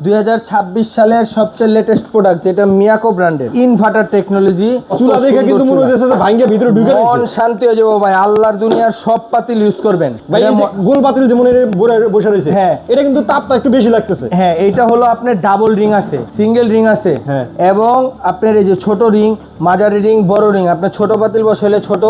2026 সালের সবচেয়ে latest product যেটা মিয়াকো ব্র্যান্ডের ইনভার্টার টেকনোলজি চুলা দেখে কিন্তু মনে হচ্ছে ভাঙ্গে ভিতরে ঢুকে মন শান্তি হয়ে যাব ভাই আল্লাহর দুনিয়ার সব পাতিল ইউজ করবেন। ভাই এটা গোল বাতিল যেমন বসে- রয়েছে হ্যাঁ। এটা কিন্তু তাপটা একটু বেশি লাগতেছে। হ্যাঁ এইটা হলো আপনার ডাবল রিং আছে সিঙ্গেল রিং আছে। হ্যাঁ। এবং আপনার এই যে ছোট রিং মাঝারি রিং বড় রিং আপনার ছোট পাতিল বসাইলে ছোট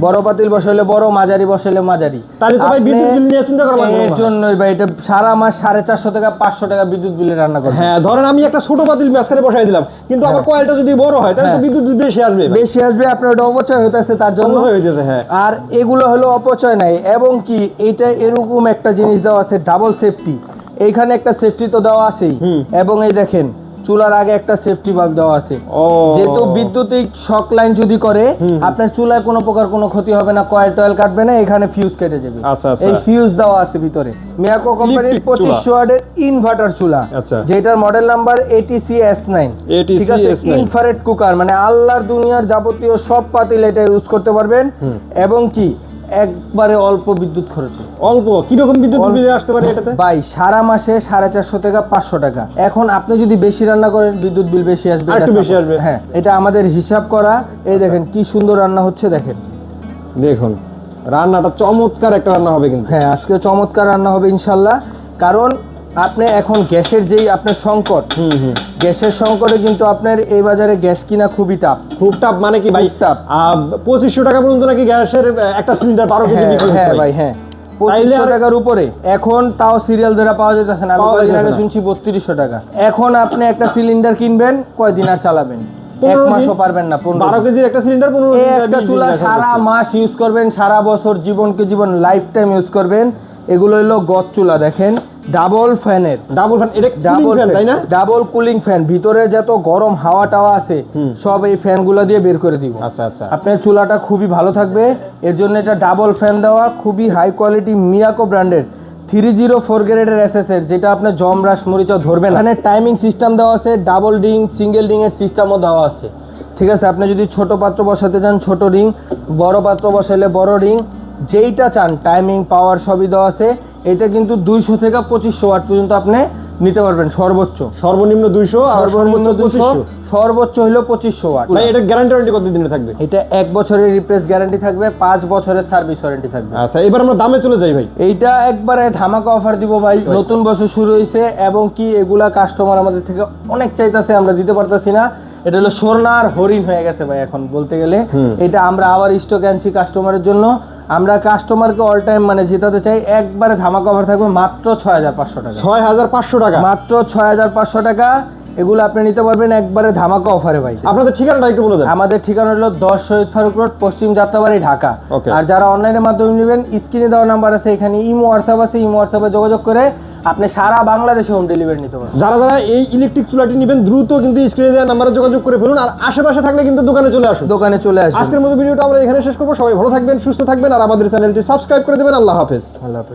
বড় পাতিল বসাইলে বড় মাঝারি বসাইলে মাঝারি। তাহলে তো ভাই বিদ্যুৎ বিল নিয়ে চিন্তা করা লাগবে এর ভাই। জন্যই ভাই এটা সারা মাস সাড়ে চারশো টাকা পাঁচশো টাকা বিদ্যুৎ বিলে রান্না করবে হ্যাঁ ধরেন আমি একটা ছোট পাতিল মাঝখানে বসাই দিলাম কিন্তু আমার কয়েলটা যদি বড় হয় তাহলে তো হ্যাঁ। বিদ্যুৎ বিল বেশি আসবে বেশি আসবে আপনার ওটা অপচয় আসছে তার জন্য হয়ে যেতেছে হ্যাঁ। আর এগুলো হলো অপচয় নাই এবং কি এটা এরকম একটা জিনিস দেওয়া আছে ডাবল সেফটি এইখানে একটা সেফটি তো দেওয়া আছেই। এবং এই দেখেন চুলার আগে একটা সেফটি বাল্ব দেওয়া আছে। যেহেতু বিদ্যুতিক শক লাইন যদি করে আপনার চুলায় কোনো প্রকার কোনো ক্ষতি হবে না কয়েল টয়েল কাটবে না এখানে ফিউজ কেটে যাবে। আচ্ছা, আচ্ছা। এই ফিউজ দেওয়া আছে ভিতরে। মিয়াকো কোম্পানির। পঁচিশশো ওয়ার্ডের ইনভার্টার চুলা আচ্ছা। যেটার model number ATC S nine ঠিক আছে? ইনফারেট কুকার মানে আল্লাহর দুনিয়ার যাবতীয় সব পাতিল এটা ইউজ করতে পারবেন। এবং কি? একবারে অল্প বিদ্যুৎ খরচে। অল্প? কীরকম বিদ্যুৎ বিল আসতে পারে এটাতে? ভাই সারা মাসে সাড়ে চারশো টাকা পাঁচশো টাকা। এখন আপনি যদি বেশি রান্না করেন বিদ্যুৎ বিল বেশি আসবে একটু বেশি আসবে। হ্যাঁ এটা আমাদের হিসাব করা। এই দেখেন কি সুন্দর রান্না হচ্ছে দেখেন। দেখুন রান্নাটা চমৎকার একটা রান্না হবে কিন্তু। হ্যাঁ আজকে চমৎকার রান্না হবে ইনশাল্লাহ। কারণ আপনি এখন গ্যাসের যেই আপনার সংকট হুম হুম। গ্যাসের সংকটে কিন্তু আপনার এই বাজারে গ্যাস কিনা খুবই টাফ খুব টাপ মানে কি ভাই? tough। পঁচিশশো টাকা পর্যন্ত নাকি গ্যাসের একটা সিলিন্ডার বারো কেজি হ্যাঁ হ্যাঁ ভাই। হ্যাঁ। পঁচিশশো টাকার উপরে। এখন তাও সিরিয়াল ধরে পাওয়া যেতেছে না। আমি আগে শুনছি বত্রিশশো টাকা। এখন আপনি একটা সিলিন্ডার কিনবেন কয়দিন আর চালাবেন? এক। মাসও পারবেন না বারো। কেজির একটা সিলিন্ডার পনেরো একটা চুলা সারা মাস ইউজ করবেন সারা বছর জীবনকে জীবন লাইফ টাইম ইউজ করবেন। এগুলো হলো গদ চুলা দেখেন। ডাবল ফ্যানের ডাবল ফ্যান এটা ডাবল ফ্যান তাই না? ডাবল কুলিং ফ্যান ভিতরে যত গরম হাওয়া টাওয়া আছে সব এই ফ্যানগুলো দিয়ে বের করে দিব। আচ্ছা আচ্ছা। আপনার চুলাটা খুবই ভালো থাকবে। এর জন্য এটা ডাবল ফ্যান দেওয়া খুবই হাই কোয়ালিটি মিয়াকো ব্র্যান্ডের থ্রি জিরো ফোর গ্রেডের এস এর যেটা আপনার জমরাস মরিচা ধরবে না। এখানে টাইমিং সিস্টেম দেওয়া আছে ডাবল রিং সিঙ্গেল রিং এর সিস্টেমও দেওয়া আছে। ঠিক আছে আপনি যদি ছোট পাত্র বসাতে চান ছোট রিং বড় পাত্র বসাইলে বড় রিং যেইটা চান টাইমিং পাওয়ার সবই দেওয়া আছে। এটা কিন্তু দুইশো থেকে পঁচিশশো ওয়াট পর্যন্ত আপনি নিতে পারবেন সর্বোচ্চ। সর্বনিম্ন দুইশো সর্বনিম্ন দুইশো সর্বোচ্চ হলো পঁচিশশো ওয়াট। ভাই এটা গ্যারান্টি ওয়ারেন্টি কত দিনে থাকবে? এটা এক বছরের রিপ্লেস গ্যারান্টি থাকবে পাঁচ বছরের সার্ভিস ওয়ারেন্টি থাকবে। আচ্ছা এবার আমরা দামে চলে যাই ভাই। এইটা একবারে ধামাকা অফার দিব ভাই। নতুন বছর শুরু হয়েছে এবং কি এগুলা কাস্টমার আমাদের থেকে অনেক চাইতেছে আমরা দিতে পারতেছি না। এটা হলো সোনার হরিণ হয়ে গেছে ভাই এখন বলতে গেলে। এটা আমরা আবার স্টক আনছি কাস্টমারের জন্য। আমরা কাস্টমারকে অল টাইম মানে জেতাতে চাই একবারে ধামাকা অফার থাকবে মাত্র ছয় হাজার পাঁচশো টাকা। ছয় হাজার পাঁচশো টাকা? মাত্র ছয় হাজার পাঁচশো টাকা এগুলো আপনি নিতে পারবেন একবারে ধামাকা অফারে ভাই। আপনাদের ঠিকানাটা একটু বলে দেন। আমাদের ঠিকানা হলো দশ শহীদ ফারুক রোড পশ্চিম যাত্রাবাড়ি ঢাকা. আর যারা অনলাইনের মাধ্যমে নেবেন স্ক্রিনে দেওয়া নাম্বার আছে এখানে ইমো হোয়াটসঅ্যাপ আছে ইমো হোয়াটসঅ্যাপে যোগাযোগ করে আপনি সারা বাংলাদেশে হোম ডেলিভারি নিতে পারবেন। যারা যারা এই ইলেকট্রিক চুলাটি নেবেন দ্রুত কিন্তু স্ক্রিনে দেওয়া নাম্বারে যোগাযোগ করে ফেলুন আর আশেপাশে থাকলে কিন্তু দোকানে চলে আসুন। দোকানে চলে আসুন আজকের মতো ভিডিওটা আমরা এখানে শেষ করব। সবাই ভালো থাকবেন সুস্থ থাকবেন আর আমাদের চ্যানেলটি সাবস্ক্রাইব করে দেবেন। আল্লাহ হাফেজ। আল্লাহ হাফেজ।